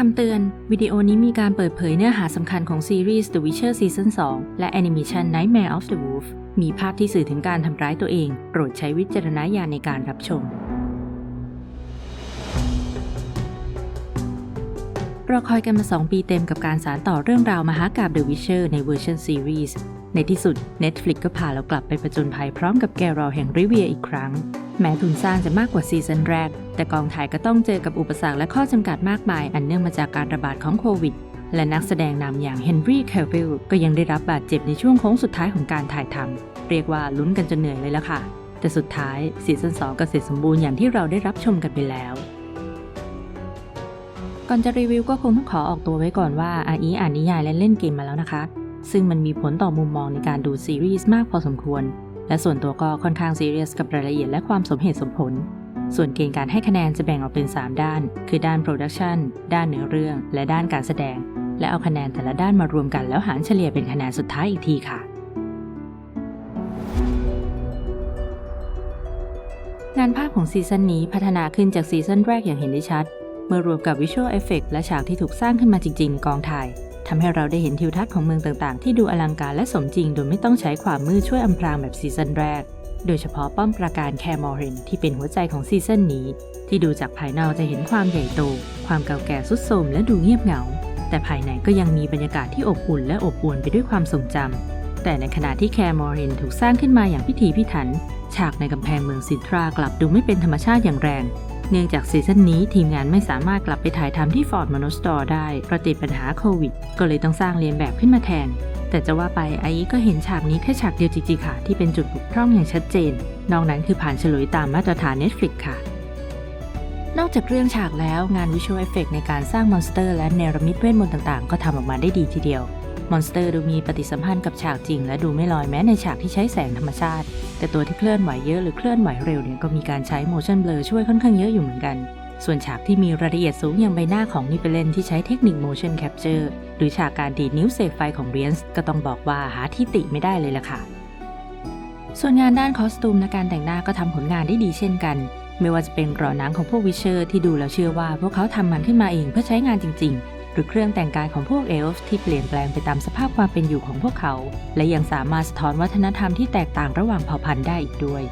คำเตือน วิดีโอนี้มีการเปิดเผยเนื้อหาสำคัญของซีรีส์ The Witcher Season 2 และแอนิเมชัน Nightmare of the Wolf มีภาพที่สื่อถึงการทำร้ายตัวเอง โปรดใช้วิจารณญาณในการรับชม รอคอยกันมา 2 ปีเต็มกับการสารต่อเรื่องราวมหากาบ The Witcher ในเวอร์ชันซีรีส์ ในที่สุด Netflix ก็พาเรากลับไปประจนภัยพร้อมกับแกรอแห่งริเวียอีกครั้ง แม้ทุนสร้างจะมากกว่าซีซั่นแรก แต่กองถ่ายก็ต้องเจอกับอุปสรรคและข้อจำกัดมากมาย อันเนื่องมาจากการระบาดของโควิด และนักแสดงนำอย่างเฮนรี่แคาวิลก็ยังได้รับบาดเจ็บในช่วงโค้งสุดท้ายของการถ่ายทำเรียกว่าลุ้นกันจนเหนื่อยเลยละค่ะ แต่สุดท้ายซีซั่น2ก็เสร็จสมบูรณ์อย่างที่เราได้รับชมกันไปแล้วก่อนจะรีวิวก็คงต้องขอออกตัวไว้ก่อนว่าอาอีอ่านนิยายและเล่นเกมมาแล้วนะคะ ซึ่งมันมีผลต่อมุมมองในการดูซีรีส์มากพอสมควร และส่วนตัวก็ค่อนข้างซีเรียสกับรายละเอียดและความสมเหตุสมผล ส่วนเกณฑ์การให้คะแนนจะแบ่งออกเป็น 3 ด้าน คือด้านโปรดักชันด้านเนื้อเรื่อง และด้านการแสดง และเอาคะแนนแต่ละด้านมารวมกันแล้วหารเฉลี่ยเป็นคะแนนสุดท้ายอีกทีค่ะงานภาพของซีซั่นนี้พัฒนาขึ้นจากซีซั่นแรกอย่างเห็นได้ชัด เมื่อรวมกับวิชวลเอฟเฟกและฉากที่ถูกสร้างขึ้นมาจริงๆในกองถ่าย ทำให้เราได้เห็นทิวทัศน์ของเมืองต่างๆ ที่ดูอลังการและสมจริงโดยไม่ต้องใช้ความมืดช่วยอำพรางแบบซีซั่นแรก โดยเฉพาะป้อมปราการแคมอรินที่เป็นหัวใจของซีซั่นนี้ ที่ดูจากภายนอกจะเห็นความใหญ่โต ความเก่าแก่สุดโทมและดูเงียบเหงา แต่ภายในก็ยังมีบรรยากาศที่อบอุ่นและอบอวลไปด้วยความทรงจำแต่ในขณะที่แคมอรินถูกสร้างขึ้นมาอย่างพิถีพิถัน ฉากในกำแพงเมืองซินทรากลับดูไม่เป็นธรรมชาติอย่างแรง เนื่องจากซีซั่นนี้ทีมงานไม่สามารถกลับไปถ่ายทำที่ฟอร์ดมอนสตอร์ได้เพราะติดปัญหาโควิด ก็เลยต้องสร้างเรียนแบบขึ้นมาแทน แต่จะว่าไปไออีก็เห็นฉากนี้แค่ฉากเดียวจริงๆค่ะ ที่เป็นจุดบกพร่องอย่างชัดเจน นอกนั้นคือผ่านเฉลุยตามมาตรฐาน Netflix ค่ะ นอกจากเรื่องฉากแล้วงานวิชวลเอฟเฟกในการสร้างมอนสเตอร์และเนรมิตเวทมนต์ต่างๆ ก็ทำออกมาได้ดีทีเดียว อนสเตอร์ดูมีปฏิสัมพันธ์กับฉากจริง และดูไม่ลอยแม้ในฉากที่ใช้แสงธรรมชาติ แต่ตัวที่เคลื่อนไหวเยอะหรือเคลื่อนไหวเร็วเนี่ยก็มีการใช้ motion blur ช่วยค่อนข้างเยอะอยู่เหมือนกัน ส่วนฉากที่มีรายละเอียดสูงอย่างใบหน้าของนิเปเลนที่ใช้เทคนิค motion capture หรือฉากการดีดนิ้วเสกไฟของเรียนส์ก็ต้องบอกว่าหาที่ติไม่ได้เลยล่ะค่ะ ส่วนงานด้านคอสตูมและการแต่งหน้าก็ทำผลงานได้ดีเช่นกันไม่ว่าจะเป็นกรอหนังของพวกวิเชอร์ที่ดูแล้วเชื่อว่าพวกเขาทำมันขึ้นมาเองเพื่อใช้งานจริง ๆ หรือเครื่องแต่งกายของพวกเอลฟ์ที่เปลี่ยนแปลงไปตามสภาพความเป็นอยู่ของพวกเขา และยังสามารถสะท้อนวัฒนธรรมที่แตกต่างระหว่างเผ่าพันธุ์ได้อีกด้วย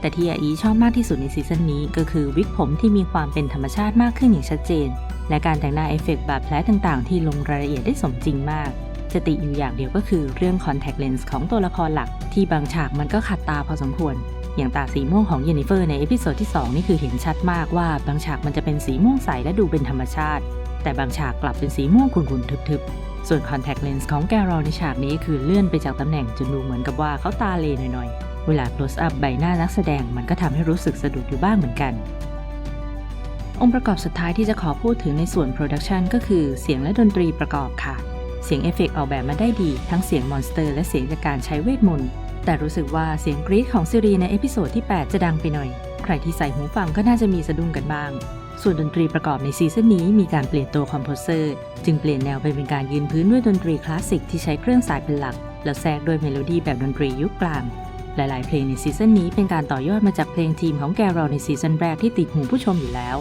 แต่ที่อาอีชอบมากที่สุดในซีซั่นนี้ก็คือวิกผมที่มีความเป็นธรรมชาติมากขึ้นอย่างชัดเจน และการแต่งหน้าเอฟเฟกต์บาดแผลต่างๆ ที่ลงรายละเอียดได้สมจริงมากจะติอยู่อย่างเดียวก็คือเรื่อง contact lens ของตัวละครหลัก ที่บางฉากมันก็ขัดตาพอสมควร อย่างตาสีม่วงของเยนนิเฟอร์ในเอพิโซดที่ 2 นี่คือเห็นชัดมากว่าบางฉากมันจะเป็นสีม่วงใสและดูเป็นธรรมชาติ แต่บางฉากกลับเป็นสีม่วงขุ่นๆทึบๆ ส่วน contact lens ของแกรอลในฉากนี้คือเลื่อนไปจากตำแหน่งจนดูเหมือนกับว่าเขาตาเลหน่อยๆ เวลา close up ใบหน้านักแสดงมันก็ทำให้รู้สึกสะดุดอยู่บ้างเหมือนกัน องค์ประกอบสุดท้ายที่จะขอพูดถึงในส่วน production ก็คือเสียงและดนตรีประกอบค่ะ เสียงเอฟเฟกต์ออกแบบมาได้ดีทั้งเสียงมอนสเตอร์และเสียงจากการใช้เวทมนต์แต่รู้สึกว่าเสียงกรี๊ดของซีรีในเอพิโซดที่ 8 จะดังไปหน่อย ใครที่ใส่หูฟังก็น่าจะมีสะดุ้งกันบ้าง ส่วนดนตรีประกอบในซีซั่นนี้มีการเปลี่ยนตัวคอมโพเซอร์ จึงเปลี่ยนแนวไปเป็นการยืนพื้นด้วยดนตรีคลาสสิกที่ใช้เครื่องสายเป็นหลัก แล้วแทรกด้วยเมโลดี้แบบดนตรียุคกลาง หลาย ๆ เพลงในซีซั่นนี้เป็นการต่อยอดมาจากเพลงทีมของแกรอลในซีซั่นแรกที่ติดหูผู้ชมอยู่แล้ว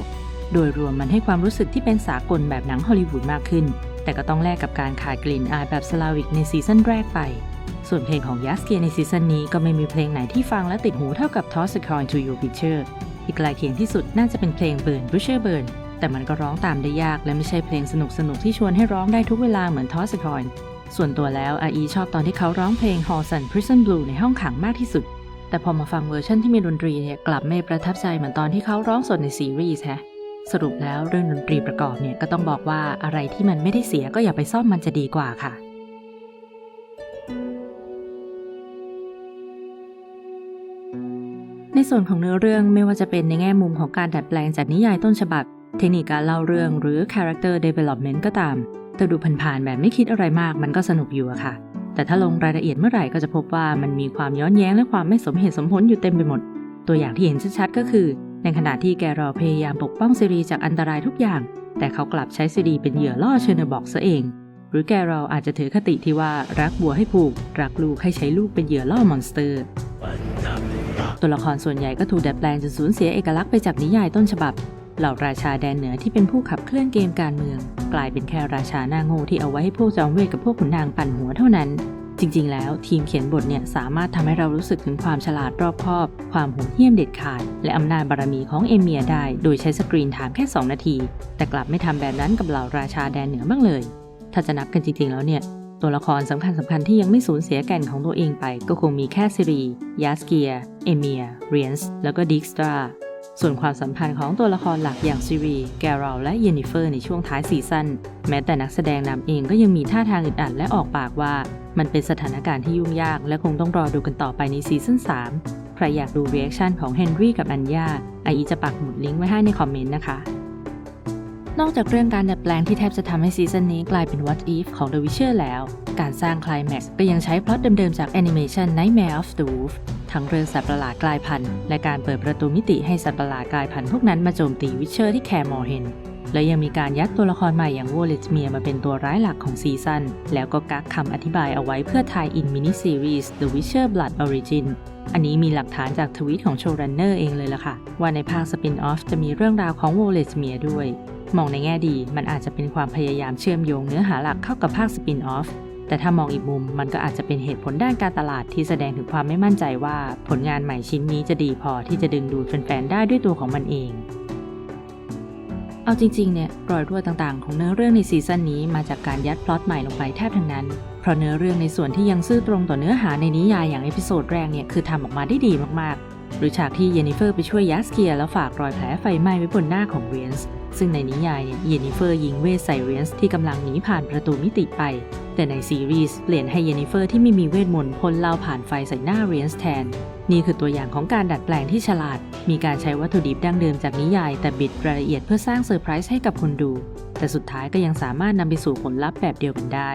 โดยรวมมันให้ความรู้สึกที่เป็นสากลแบบหนังฮอลลีวูดมากขึ้น แต่ก็ต้องแลกกับการขาดกลิ่นอายแบบสลาวิกในซีซั่นแรกไป ส่วนเพลงของยัสเกียในซีซั่นนี้ก็ไม่มีเพลงไหนที่ฟังและติดหูเท่ากับ Toss a Coin to Your Picture อีกไกลเคียงที่สุดน่าจะเป็นเพลง Burn Butcher Burn แต่มันก็ร้องตามได้ยากและไม่ใช่เพลงสนุกสนุกที่ชวนให้ร้องได้ทุกเวลาเหมือน Toss a Coin ส่วนตัวแล้วอาอีชอบตอนที่เขาร้องเพลง h o r s o n Prison Blue ในห้องขังมากที่สุด แต่พอมาฟังเวอร์ชันที่มีดนตรีเนี่ยกลับไม่ประทับใจเหมือนตอนที่เขาร้องสดในซีรีส์แฮะสรุปแล้วเรื่องดนตรีประกอบเนี่ยก็ต้องบอกว่าอะไรที่มันไม่ได้เสียก็อย่าไปซ่อมมันจะดีกว่าค่ะ ส่วนของเนื้อเรื่องไม่ว่าจะเป็นในแง่มุมของการดัดแปลงจากนิยายต้นฉบับ เทคนิคการเล่าเรื่องหรือ character development ก็ตาม แต่ดูผ่านๆแบบไม่คิดอะไรมากมันก็สนุกอยู่อะค่ะ แต่ถ้าลงรายละเอียดเมื่อไหร่ก็จะพบว่ามันมีความย้อนแย้งและความไม่สมเหตุสมผลอยู่เต็มไปหมด ตัวอย่างที่เห็นชัดๆก็คือ ในขณะที่แกรอพยายามปกป้องซีรีจากอันตรายทุกอย่าง แต่เขากลับใช้ซีรีเป็นเหยื่อล่อเชอร์เนอร์บอกซะเอง หรือแกรออาจจะถือคติที่ว่ารักวัวให้ผูก รักลูกให้ใช้ลูกเป็นเหยื่อล่อมอนสเตอร์ ตัวละครส่วนใหญ่ก็ถูกดัดแปลงจนสูญเสียเอกลักษณ์ไปจากนิยายต้นฉบับ เหล่าราชาแดนเหนือที่เป็นผู้ขับเคลื่อนเกมการเมือง กลายเป็นแค่ราชาหน้าโง่ที่เอาไว้ให้พวกจอมเวทกับพวกขุนนางปั่นหัวเท่านั้น จริง ๆ แล้วทีมเขียนบทเนี่ยสามารถทำให้เรารู้สึกถึงความฉลาดรอบคอบ ความโหดเหี้ยมเด็ดขาด และอำนาจบารมีของเอเมียได้ โดยใช้สกรีนไทม์แค่ 2 นาที แต่กลับไม่ทำแบบนั้นกับเหล่าราชาแดนเหนือบ้างเลย ถ้าจะนับกันจริงๆแล้วเนี่ย ตัวละครสำคัญสำคัญที่ยังไม่สูญเสียแก่นของตัวเองไป ก็คงมีแค่ซิรียาสเกีย เอเมีย เรียนส์ แล้วก็ดิกสตรา ส่วนความสัมพันธ์ของตัวละครหลักอย่างซิรีแกรลและเยนิเฟอร์ในช่วงท้ายซีซั่น แม้แต่นักแสดงนำเองก็ยังมีท่าทางอึดอัดและออกปากว่า มันเป็นสถานการณ์ที่ยุ่งยาก และคงต้องรอดูกันต่อไปในซีซั่น3 ใครอยากดูเรีแอคชั่นของเฮนรี่กับอัญญาไออีจะปักหมุดลิงก์ไว้ให้ในคอมเมนต์นะคะ นอกจากเรื่องการดัดแปลงที่แทบจะทำให้ซีซั่นนี้กลายเป็น What If ของ The Witcher แล้ว การสร้างคลแม็กซ์ก็ยังใช้พล็อตเดิมๆจากแอนิเมชัน Nightmare of the Wolf ทั้งเรื่องสัตว์ประหลาดกลายพันธุ์และการเปิดประตูมิติให้สัตว์ประหลาดกลายพันธุ์พวกนั้นมาโจมตีวิเชอร์ที่แคร์มอร์เฮนและยังมีการยัดตัวละครใหม่อย่างโวเลตเมียมาเป็นตัวร้ายหลักของซีซั่นแล้วก็กักคำอธิบายเอาไว้เพื่อทายอินมินิซีรีส์ The Witcher Blood Origin อันนี้มีหลักฐานจากทวีตของโชว์รันเนอร์เองเลยล่ะค่ะ ว่าในภาคสปินออฟจะมีเรื่องราวของโวเลตเมียด้วย มองในแง่ดีมันอาจจะเป็นความพยายามเชื่อมโยงเนื้อหาหลักเข้ากับภาคสปินออฟแต่ถ้ามองอีกมุมมันก็อาจจะเป็นเหตุผลด้านการตลาดที่แสดงถึงความไม่มั่นใจว่า ผลงานใหม่ชิ้นนี้จะดีพอที่จะดึงดูดแฟนๆได้ด้วยตัวของมันเอง เอาจริงๆเนี่ยรอยรั่วต่างๆ ของเนื้อเรื่องในซีซั่นนี้มาจากการยัดพล็อตใหม่ลงไปแทบทั้งนั้น เพราะเนื้อเรื่องในส่วนที่ยังซื่อตรงต่อเนื้อหาในนิยายอย่างเอพิโซดแรกเนี่ยคือทำออกมาได้ดีมากๆ หรือฉากที่เยนนิเฟอร์ไปช่วยยัสเกียแล้วฝากรอยแผลไฟไหม้ไว้บนหน้าของเรียนส์ซึ่งในนิยายเนี่ยเยนนิเฟอร์ยิงเวทใส่เรียนส์ที่กำลังหนีผ่านประตูมิติไป แต่ในซีรีส์เปลี่ยนให้เยนนิเฟอร์ที่ไม่มีเวทมนต์พ่นเหล่าผ่านไฟใส่หน้าเรียนส์แทน นี่คือตัวอย่างของการดัดแปลงที่ฉลาด มีการใช้วัตถุดิบดั้งเดิมจากนิยาย แต่บิดรายละเอียดเพื่อสร้างเซอร์ไพรส์ให้กับคนดู แต่สุดท้ายก็ยังสามารถนำไปสู่ผลลัพธ์แบบเดียวกันได้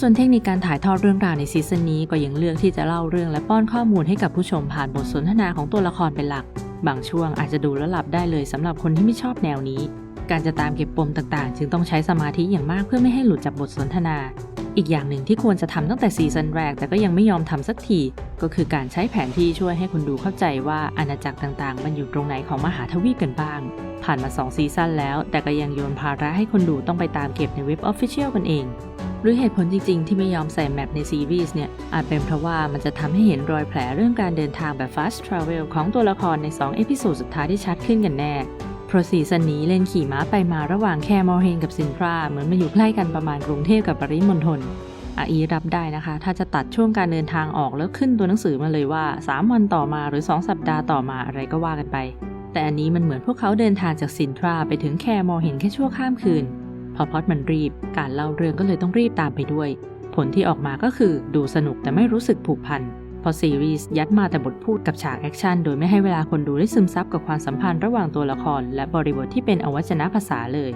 ส่วนเทคนิคการถ่ายทอดเรื่องราวในซีซั่นนี้ก็ยังเลือกที่จะเล่าเรื่องและป้อนข้อมูลให้กับผู้ชมผ่านบทสนทนาของตัวละครเป็นหลัก บางช่วงอาจจะดูแล้วหลับได้เลยสำหรับคนที่ไม่ชอบแนวนี้ การจะตามเก็บปมต่างๆ จึงต้องใช้สมาธิอย่างมากเพื่อไม่ให้หลุดจากบทสนทนา อีกอย่างหนึ่งที่ควรจะทำตั้งแต่ซีซั่นแรก แต่ก็ยังไม่ยอมทำสักทีก็คือการใช้แผนที่ช่วยให้คนดูเข้าใจว่าอาณาจักรต่างๆ มันอยู่ตรงไหนของมหาทวีปกันบ้าง ผ่านมา2ซีซั่นแล้ว แต่ก็ยังโยนภาระให้คนดูต้องไปตามเก็บในเว็บออฟฟิเชียลกันเอง หรือเหตุผลจริงๆ ที่ไม่ยอมใส่แมปในซีรีส์เนี่ย อาจเป็นเพราะว่ามันจะทำให้เห็นรอยแผลเรื่องการเดินทางแบบ fast travel ของตัวละครใน 2 เอพิโซดสุดท้ายที่ชัดขึ้นกันแน่เพราะซีซันนี้เล่นขี่ม้าไปมาระหว่างแคมอร์เฮนกับซินทราเหมือนมาอยู่ใกล้กันประมาณกรุงเทพกับปริมณฑลอาอีรับได้นะคะ ถ้าจะตัดช่วงการเดินทางออกแล้วขึ้นตัวหนังสือมาเลยว่า 3 วันต่อมาหรือ 2 สัปดาห์ต่อมาอะไรก็ว่ากันไป แต่อันนี้มันเหมือนพวกเขาเดินทางจากซินทราไปถึงแคมอร์เฮนแค่ชั่วข้ามคืน พอพอดมันรีบ การเล่าเรื่องก็เลยต้องรีบตามไปด้วย ผลที่ออกมาก็คือดูสนุกแต่ไม่รู้สึกผูกพันพราะซีรีส์ยัดมาแต่บทพูดกับฉากแอคชั่นโดยไม่ให้เวลาคนดูได้ซึมซับกับความสัมพันธ์ระหว่างตัวละคร และบริบทที่เป็นอวัจนภาษาเลย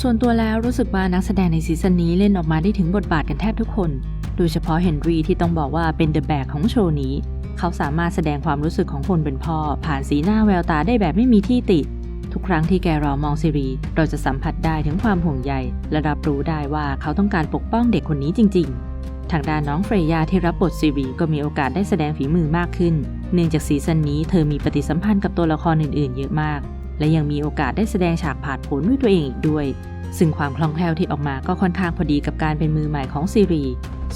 ส่วนตัวแล้วรู้สึกว่านักแสดงในซีซั่นนี้เล่นออกมาได้ถึงบทบาทกันแทบทุกคน โดยเฉพาะเฮนรี่ที่ต้องบอกว่าเป็นเดอะแบกของโชว์นี้ เขาสามารถแสดงความรู้สึกของคนเป็นพ่อ ผ่านสีหน้าแววตาได้แบบไม่มีที่ติ ทุกครั้งที่แกรอมองซิรี เราจะสัมผัสได้ถึงความห่วงใยและรับรู้ได้ว่าเขาต้องการปกป้องเด็กคนนี้จริง ๆ ทางด้านน้องเฟรยาที่รับบทซิรีก็มีโอกาสได้แสดงฝีมือมากขึ้น เนื่องจากซีซั่นนี้เธอมีปฏิสัมพันธ์กับตัวละครอื่นๆ เยอะมาก และยังมีโอกาสได้แสดงฉากผาดผนด้วยตัวเองอีกด้วย ซึ่งความคล่องแคล่วที่ออกมาก็ค่อนข้างพอดีกับการเป็นมือใหม่ของซีรี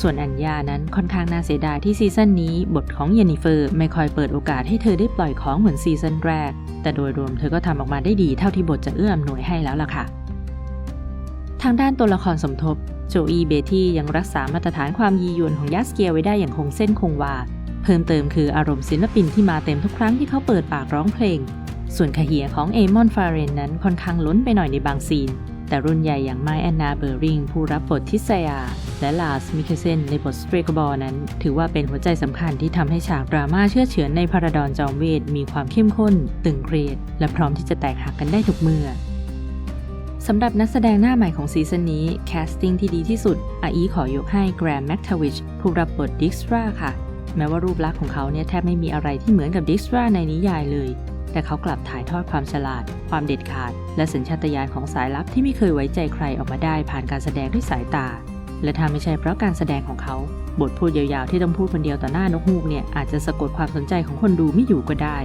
ส่วนอัญญานั้นค่อนข้างน่าเสียดายที่ซีซั่นนี้ บทของเยนนิเฟอร์ไม่ค่อยเปิดโอกาสให้เธอได้ปล่อยของเหมือนซีซั่นแรก แต่โดยรวมเธอก็ทำออกมาได้ดีเท่าที่บทจะเอื้ออำนวยให้แล้วล่ะค่ะ ทางด้านตัวละครสมทบ โจอีเบตี้ยังรักษามาตรฐานความยียวนของยัสเกียไว้ได้อย่างคงเส้นคงวา เพิ่มเติมคืออารมณ์ศิลปินที่มาเต็มทุกครั้งที่เขาเปิดปากร้องเพลง ส่วนขเหียของเอมอนฟาเรนนั้นค่อนข้างล้นไปหน่อยในบางซีน แต่รุ่นใหญ่อย่างไมแอนนาเบอร์ริงผู้รับบททิสยา และลาสมิเคเซนในบทสเตรกบอลนั้น ถือว่าเป็นหัวใจสำคัญที่ทำให้ฉากดราม่าเชื่อเฉือนในพาราดอนจอมเวทมีความเข้มข้น ตึงเครียด และพร้อมที่จะแตกหักกันได้ทุกเมื่อสำหรับนักแสดงหน้าใหม่ของซีซั่นนี้ แคสติ้งที่ดีที่สุดอาอีขอยกให้แกรมแมคทวิชผู้รับบทดิกสตราค่ะ แม้ว่ารูปลักษณ์ของเขาเนี่ยแทบไม่มีอะไรที่เหมือนกับดิกสตราในนิยายเลย แต่เขากลับถ่ายทอดความฉลาด ความเด็ดขาด และสัญชาตญาณของสายลับที่ไม่เคยไว้ใจใครออกมาได้ผ่านการแสดงด้วยสายตา และถ้าไม่ใช่เพราะการแสดงของเขา บทพูดยาวๆที่ต้องพูดคนเดียวต่อหน้านกฮูกเนี่ยอาจจะสะกดความสนใจของคนดูไม่อยู่ก็ได้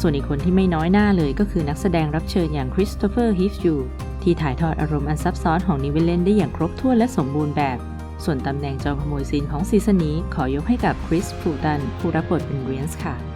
ส่วนอีกคนที่ไม่น้อยหน้าเลยก็คือนักแสดงรับเชิญอย่างคริสโตเฟอร์ฮิฟยูที่ถ่ายทอดอารมณ์อันซับซ้อนของนิเวเลนได้อย่างครบถ้วนและสมบูรณ์แบบ ส่วนตำแหน่งจอมขโมยซีนของซีซั่นนี้ขอยกให้กับคริสฟูตันผู้รับบทเป็นเรียนส์ค่ะ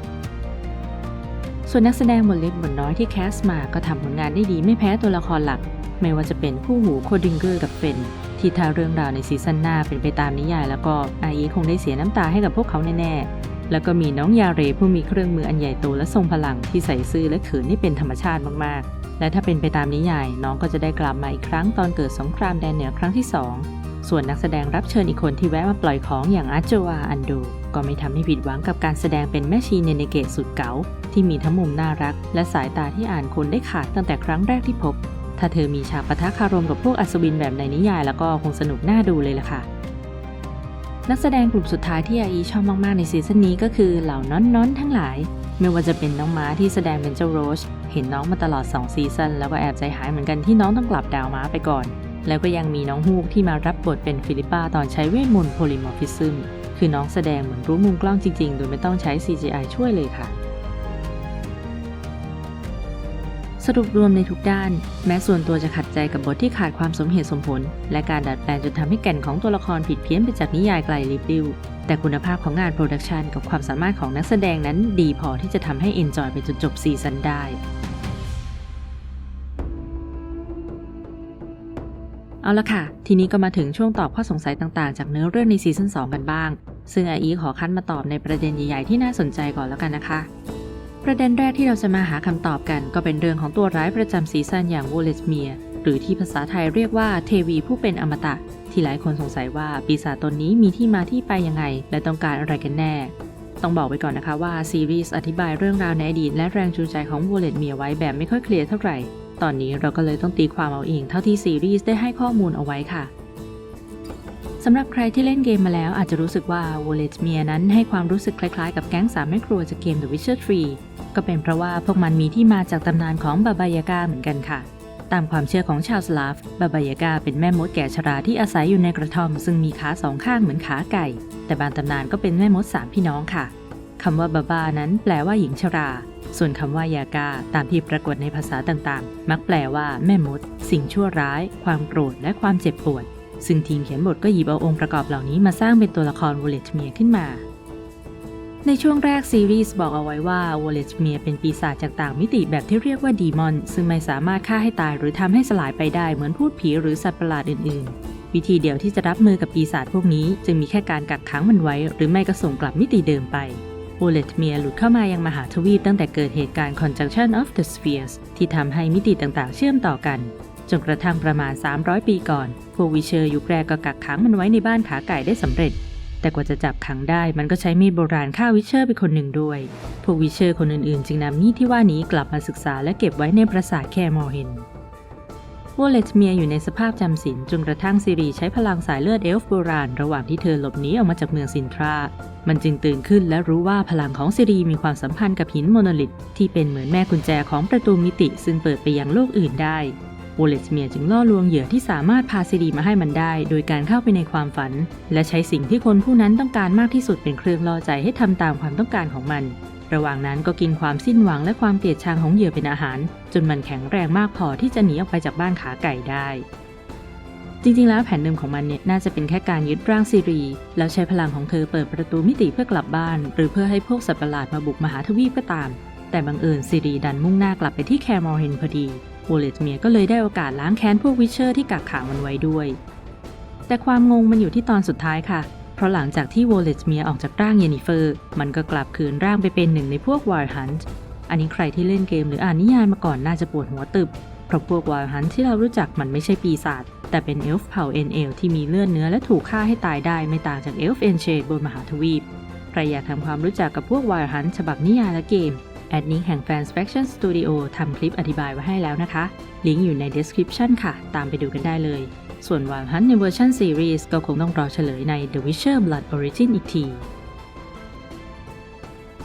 ส่วนนักแสดงบนเล็กบนน้อยที่แคสมาก็ทำผลงานได้ดีไม่แพ้ตัวละครหลัก ไม่ว่าจะเป็นคู่หูโคดิงเกอร์กับเฟนที่ถ้าเรื่องราวในซีซั่นหน้าเป็นไปตามนิยายแล้วก็อายีคงได้เสียน้ำตาให้กับพวกเขาแน่ๆ แล้วก็มีน้องยาเรผู้มีเครื่องมืออันใหญ่โตและทรงพลังที่ใส่ซื่อและเขินได้เป็นธรรมชาติมากๆ และถ้าเป็นไปตามนิยาย น้องก็จะได้กลับมาอีกครั้งตอนเกิดสงครามแดนเหนือครั้งที่ 2 ส่วนนักแสดงรับเชิญอีกคนที่แวะมาปล่อยของอย่างอาจอาอันโดก็ไม่ทำให้ผิดหวังกับการแสดงเป็นแม่ชีเนเนเกตสุดเก๋า ที่มีทั้งมุมน่ารัก และสายตาที่อ่านคนได้ขาดตั้งแต่ครั้งแรกที่พบ ถ้าเธอมีฉากปะทะคารมกับพวกอัศวินแบบในนิยายแล้วก็คงสนุกน่าดูเลยล่ะค่ะ นักแสดงกลุ่มสุดท้ายที่อาอีชอบมาก ๆ ในซีซั่นนี้ก็คือเหล่าน้อนๆทั้งหลาย ไม่ว่าจะเป็นน้องม้าที่แสดงเป็นเจ้าโรช เห็นน้องมาตลอด 2 ซีซั่นแล้วก็แอบใจหายเหมือนกันที่น้องต้องกลับดาวม้าไปก่อน แล้วก็ยังมีน้องฮูกที่มารับบทเป็นฟิลิปปาตอนใช้เวทมนต์โพลิมอร์ฟิซึมคือน้องแสดงเหมือนรู้มุมกล้องจริง ๆ โดยไม่ต้องใช้ CGI ช่วยเลยค่ะ สรุปรวมในทุกด้าน แม้ส่วนตัวจะขัดใจกับบทที่ขาดความสมเหตุสมผล และการดัดแปลงจนทำให้แก่นของตัวละครผิดเพี้ยนไปจากนิยายไกลลิบลิวแต่คุณภาพของงานโปรดักชันกับความสามารถของนักแสดงนั้นดีพอที่จะทำให้เอนจอยไปจนจบซีซั่นได้ เอาละค่ะ ทีนี้ก็มาถึงช่วงตอบข้อสงสัยต่างๆ จากเนื้อเรื่องในซีซั่น2กันบ้าง ซึ่งอาอีขอคั้นมาตอบในประเด็นใหญ่ๆที่น่าสนใจก่อนแล้วกันนะคะ ประเด็นแรกที่เราจะมาหาคำตอบกัน ก็เป็นเรื่องของตัวร้ายประจำซีซั่นอย่าง w o l e t m i r หรือที่ภาษาไทยเรียกว่าเทวีผู้เป็นอมตะ ที่หลายคนสงสัยว่าปีศาจตนนี้มีที่มาที่ไปยังไง และต้องการอะไรกันแน่ ต้องบอกไว้ก่อนนะคะว่าซีรีส์อธิบายเรื่องราวในอดีตและแรงจูงใจของ w o l e t m i r ไว้แบบไม่ค่อยเคลียร์เท่าไหร่ ตอนนี้เราก็เลยต้องตีความเอาเองเท่าที่ซีรีส์ได้ให้ข้อมูลเอาไว้ค่ะ สำหรับใครที่เล่นเกมมาแล้วอาจจะรู้สึกว่า w o l e t m i r นั้นให้ความรู้สึกคล้ายๆ กับแก๊งสามแม่ครัวจากเกม The Witcher 3 ก็เป็นเพราะว่าพวกมันมีที่มาจากตำนานของบาบายากาเหมือนกันค่ะ ตามความเชื่อของชาวสลาฟ บาบายากาเป็นแม่มดแก่ชราที่อาศัยอยู่ในกระท่อม ซึ่งมีขาสองข้างเหมือนขาไก่ แต่บางตำนานก็เป็นแม่มดสามพี่น้องค่ะคำว่าบาบานั้นแปลว่าหญิงชรา ส่วนคำว่ายากาตามที่ปรากฏในภาษาต่างๆ มักแปลว่า แม่มด สิ่งชั่วร้าย ความโกรธและความเจ็บปวด ซึ่งทีมเขียนบทก็หยิบเอาองค์ประกอบเหล่านี้มาสร้างเป็นตัวละครวอลเลตเมียขึ้นมา ในช่วงแรกซีรีส์บอกเอาไว้ว่าวอลเลตเมียเป็นปีศาจจากต่างมิติแบบที่เรียกว่าดีมอน ซึ่งไม่สามารถฆ่าให้ตายหรือทำให้สลายไปได้เหมือนพูดผีหรือสัตว์ประหลาดอื่นๆ วิธีเดียวที่จะรับมือกับปีศาจพวกนี้ จึงมีแค่การกักขังมันไว้ หรือไม่ก็ส่งกลับมิติเดิมไป w o l e t m i r หลุดเข้ามายังมหาทวีปตั้งแต่เกิดเหตุการณ์ Conjunction of the Spheres ที่ทำให้มิติต่างๆ เชื่อมต่อกัน จนกระทั่งประมาณ 300 ปีก่อน พวกวิเชอร์ยุคแรกก็กักขังมันไว้ในบ้านขาไก่ได้สำเร็จ แต่กว่าจะจับขังได้มันก็ใช้มีดโบราณฆ่าวิเชอร์ไปคนหนึ่งด้วย พวกวิเชอร์คนอื่นๆ จึงนำมีดที่ว่านี้กลับมาศึกษาและเก็บไว้ในปราสาทแคมอร์เฮนวอลเลตเมียอยู่ในสภาพจำศีลจนกระทั่งซิรีใช้พลังสายเลือดเอลฟ์โบราณ ระหว่างที่เธอหลบหนีออกมาจากเมืองซินทรา มันจึงตื่นขึ้นและรู้ว่าพลังของซิรีมีความสัมพันธ์กับหินโมโนลิทที่เป็นเหมือนแม่กุญแจของประตูมิติซึ่งเปิดไปยังโลกอื่นได้ วอลเลตเมียจึงล่อลวงเหยื่อที่สามารถพาซิรีมาให้มันได้ โดยการเข้าไปในความฝัน และใช้สิ่งที่คนผู้นั้นต้องการมากที่สุดเป็นเครื่องล่อใจให้ทำตามความต้องการของมัน ระหว่างนั้นก็กินความสิ้นหวังและความเกลียดชังของเหยื่อเป็นอาหาร จนมันแข็งแรงมากพอที่จะหนีออกไปจากบ้านขาไก่ได้จริงๆ แล้วแผนเดิมของมันเนี่ยน่าจะเป็นแค่การยึดร่างซีรี แล้วใช้พลังของเธอเปิดประตูมิติเพื่อกลับบ้าน หรือเพื่อให้พวกสัตว์ประหลาดมาบุกมหาทวีปก็ตาม แต่บังเอิญซีรีดันมุ่งหน้ากลับไปที่แคมอร์เฮนพอดี โวเลตเมียก็เลยได้โอกาสล้างแค้นพวกวิเชอร์ที่กักขังมันไว้ด้วย แต่ความงงมันอยู่ที่ตอนสุดท้ายค่ะ เพราะหลังจากที่โวเลตเมียออกจากร่างเยนิเฟอร์ มันก็กลับคืนร่างไปเป็นหนึ่งในพวกวายฮันต์อันนี้ใครที่เล่นเกมหรืออ่านนิยายมาก่อนน่าจะปวดหัวตึบ เพราะพวกวายฮันต์ที่เรารู้จักมันไม่ใช่ปีศาจแต่เป็นเอลฟ์เผ่าเอ็นเอลที่มีเลือดเนื้อและถูกฆ่าให้ตายได้ไม่ต่างจากเอลฟ์เอนเชดบนมหาทวีปใครอยากทำความรู้จักกับพวกวายฮันต์ฉบับนิยายและเกม แอดนิงแห่ง Fans Faction Studio ทำคลิปอธิบายไว้ให้แล้วนะคะ ลิงก์อยู่ใน description ค่ะ ตามไปดูกันได้เลย ส่วน Wild Hunt ในเวอร์ชันซีรีส์ก็คงต้องรอเฉลยใน The Witcher Blood Origin อีกที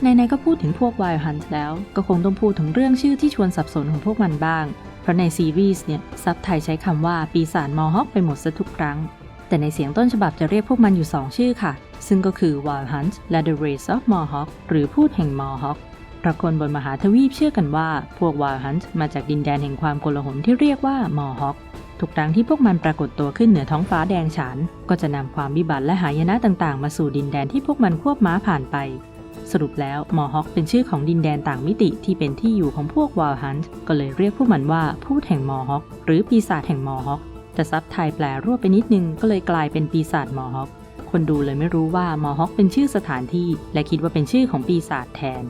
ในในๆก็พูดถึงพวก Wild Hunt แล้วก็คงต้องพูดถึงเรื่องชื่อที่ชวนสับสนของพวกมันบ้าง เพราะในซีรีส์เนี่ย ซับไทยใช้คำว่าปีศาจมอฮอคไปหมดซะทุกครั้ง แต่ในเสียงต้นฉบับจะเรียกพวกมันอยู่ 2 ชื่อค่ะ ซึ่งก็คือ Wild Hunt และ The Race of Mohawk หรือพูดแห่ง Mohawk ราะคนบนมหาทวีปเชื่อกันว่า พวก Wild Hunt มาจากดินแดนแห่งความโกลาหลที่เรียกว่า Mohawk ทุกครั้งที่พวกมันปรากฏตัวขึ้นเหนือท้องฟ้าแดงฉาน ก็จะนำความวิบัติและหายนะต่างๆ มาสู่ดินแดนที่พวกมันควบม้าผ่านไป สรุปแล้วมอฮอคเป็นชื่อของดินแดนต่างมิติที่เป็นที่อยู่ของพวกวาฮันต์ก็เลยเรียกพวกมันว่าพูดแห่งมอฮอคหรือปีศาจแห่งมอฮอคแต่ซับไทยแปลรวบไปนิดนึงก็เลยกลายเป็นปีศาจมอฮอคคนดูเลยไม่รู้ว่ามอฮอคเป็นชื่อสถานที่ และคิดว่าเป็นชื่อของปีศาจแทน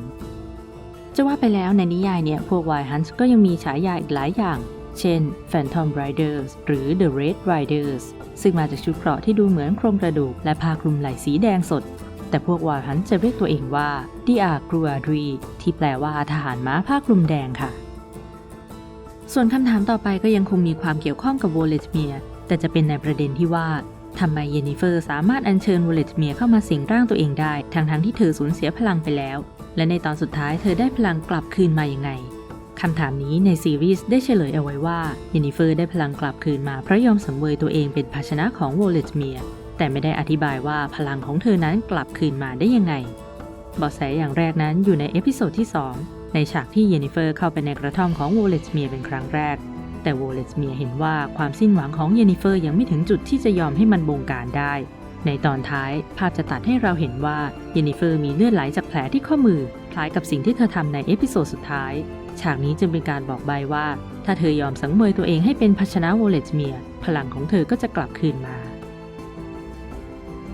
จะว่าไปแล้วในนิยายเนี่ยพวกวายฮันต์ก็ยังมีฉายาอีกหลายอย่าง เช่น Phantom Riders หรือ The Red Riders ซึ่งมาจากชุดเกราะที่ดูเหมือนโครงกระดูก และผ้าคลุมไหล่สีแดงสด แต่พวกวาฮันจะเรียกตัวเองว่าดิอากรูอาดรีที่แปลว่าทหารม้าผ้าคลุมแดงค่ะ ส่วนคำถามต่อไปก็ยังคงมีความเกี่ยวข้องกับโวเลตเมียแต่จะเป็นในประเด็นที่ว่าทำไมเยนนิเฟอร์สามารถอัญเชิญโวเลตเมียเข้ามาสิงร่างตัวเองได้ ทั้งๆที่เธอสูญเสียพลังไปแล้ว และในตอนสุดท้ายเธอได้พลังกลับคืนมาอย่างไงคำถามนี้ในซีรีส์ได้เฉลยเอาไว้ว่าเยนนิเฟอร์ได้พลังกลับคืนมาเพราะยอมสังเวยตัวเองเป็นภาชนะของโวเลตเมียแต่ไม่ได้อธิบายว่าพลังของเธอนั้นกลับคืนมาได้ยังไงเบาะแสอย่างแรกนั้นอยู่ในเอพิโซดที่ 2 ในฉากที่เยนนิเฟอร์เข้าไปในกระท่อมของโวเลตเมียเป็นครั้งแรก แต่โวเลตเมียเห็นว่าความสิ้นหวังของเยนนิเฟอร์ยังไม่ถึงจุดที่จะยอมให้มันบงการได้ ในตอนท้ายภาพจะตัดให้เราเห็นว่าเยนนิเฟอร์มีเลือดไหลจากแผลที่ข้อมือ คล้ายกับสิ่งที่เธอทำในเอพิโซดสุดท้าย ฉากนี้จึงเป็นการบอกใบว่า ถ้าเธอยอมสังเวยตัวเองให้เป็นภาชนะโวเลตเมีย พลังของเธอก็จะกลับคืนมา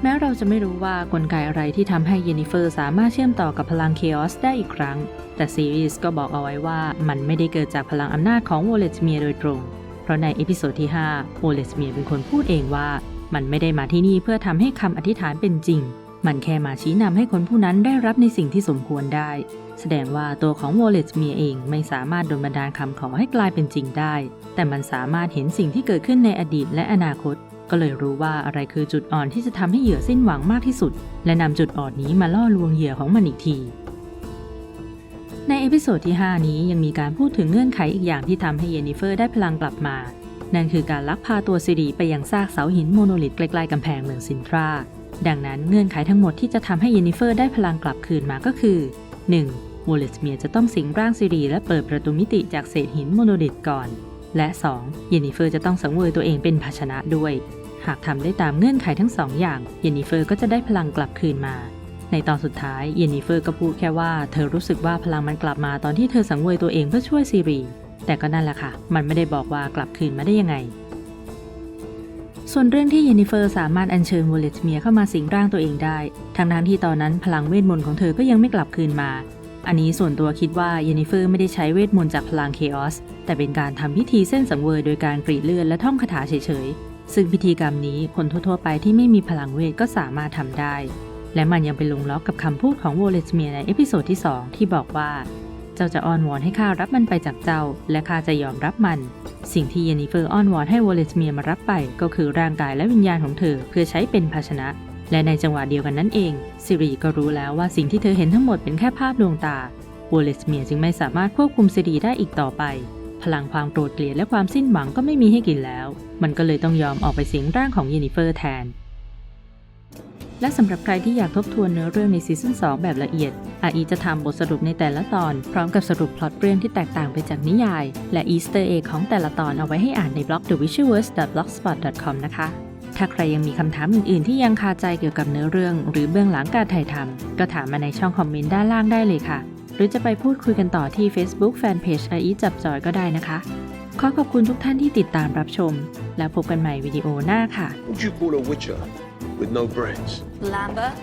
แม้เราจะไม่รู้ว่ากลไกอะไรที่ทำให้เยนนิเฟอร์สามารถเชื่อมต่อกับพลังเคออสได้อีกครั้ง แต่ซีรีส์ก็บอกเอาไว้ว่ามันไม่ได้เกิดจากพลังอำนาจของโวเลตเมียโดยตรง เพราะในเอพิโซดที่5โวเลตเมียเป็นคนพูดเองว่า มันไม่ได้มาที่นี่เพื่อทำให้คำอธิษฐานเป็นจริง มันแค่มาชี้นำให้คนผู้นั้นได้รับในสิ่งที่สมควรได้ แสดงว่าตัวของโวเลตเมียเองไม่สามารถดลบันดาลคำขอให้กลายเป็นจริงได้ แต่มันสามารถเห็นสิ่งที่เกิดขึ้นในอดีตและอนาคต ก็เลยรู้ว่าอะไรคือจุดอ่อนที่จะทำให้เหยื่อสิ้นหวังมากที่สุด และนำจุดอ่อนนี้มาล่อลวงเหยื่อของมันอีกทีในเอพิโซดที่ 5 นี้ยังมีการพูดถึงเงื่อนไขอีกอย่างที่ทำให้เยนนิเฟอร์ได้พลังกลับมา นั่นคือการลักพาตัวซิริไปยังซากเสาหินโมโนลิทใกล้ๆกำแพงเมืองซินทรา ดังนั้นเงื่อนไขทั้งหมดที่จะทำให้เยนนิเฟอร์ได้พลังกลับคืนมาก็คือ 1. โวเลสเมียจะต้องสิงร่างซิรีและเปิดประตูมิติจากเศษหินโมโนลิทก่อน และ 2. เยนนิเฟอร์จะต้องสังเวยตัวเองเป็นภาชนะด้วย หากทำได้ตามเงื่อนไขทั้งสองอย่างเยนนิเฟอร์ก็จะได้พลังกลับคืนมาในตอนสุดท้ายเยนนิเฟอร์ก็พูดแค่ว่าเธอรู้สึกว่าพลังมันกลับมาตอนที่เธอสังเวยตัวเองเพื่อช่วยซีรี แต่ก็นั่นแหละค่ะ มันไม่ได้บอกว่ากลับคืนมาได้ยังไง ส่วนเรื่องที่เยนนิเฟอร์สามารถอัญเชิญโวเลตเมียเข้ามาสิงร่างตัวเองได้ ทั้งนั้นที่ตอนนั้นพลังเวทมนต์ของเธอก็ยังไม่กลับคืนมา อันนี้ส่วนตัวคิดว่าเยนนิเฟอร์ไม่ได้ใช้เวทมนต์จากพลังเคออส แต่เป็นการทำพิธีเส้นสังเวยโดยการกรีดเลือดและท่องคาถาเฉยๆ ซึ่งพิธีกรรมนี้คนทั่วๆไปที่ไม่มีพลังเวทก็สามารถทำได้และมันยังไปลงล็อกกับคำพูดของโวเลตเมียในเอพิโซดที่ 2 ที่บอกว่า เจ้าจะอ้อนวอนให้ข้ารับมันไปจากเจ้า และข้าจะยอมรับมัน สิ่งที่เยนิเฟอร์อ้อนวอนให้วอลเลตเมียมารับไป ก็คือร่างกายและวิญญาณของเธอเพื่อใช้เป็นภาชนะ และในจังหวะเดียวกันนั้นเองซิรีก็รู้แล้วว่าสิ่งที่เธอเห็นทั้งหมดเป็นแค่ภาพลวงตาวอลเลตเมียจึงไม่สามารถควบคุมซิรีได้อีกต่อไป พลังความโกรธเกลียดและความสิ้นหวังก็ไม่มีให้กินแล้ว มันก็เลยต้องยอมออกไปสิงร่างของเยนิเฟอร์แทน และสำหรับใครที่อยากทบทวนเนื้อเรื่องในซีซั่น2 แบบละเอียดอาอีจะทำบทสรุปในแต่ละตอน พร้อมกับสรุปพล็อตเรื่องที่แตกต่างไปจากนิยาย และอีสเตอร์เอของแต่ละตอนเอาไว้ให้อ่านในบล็อก thevisualverse.blogspot.com นะคะถ้าใครยังมีคำถามอื่น ๆ ที่ยังคาใจเกี่ยวกับเนื้อเรื่อง หรือเบื้องหลังการถ่ายทำก็ถามมาในช่องคอมเมนต์ด้านล่างได้เลยค่ะ หรือจะไปพูดคุยกันต่อที่ Facebook Fanpage อาอีจับจอยก็ได้นะคะ ขอขอบคุณทุกท่านที่ติดตามรับชม แล้วพบกันใหม่วิดีโอหน้าค่ะ What do you call a witcher with no brains? Lambert,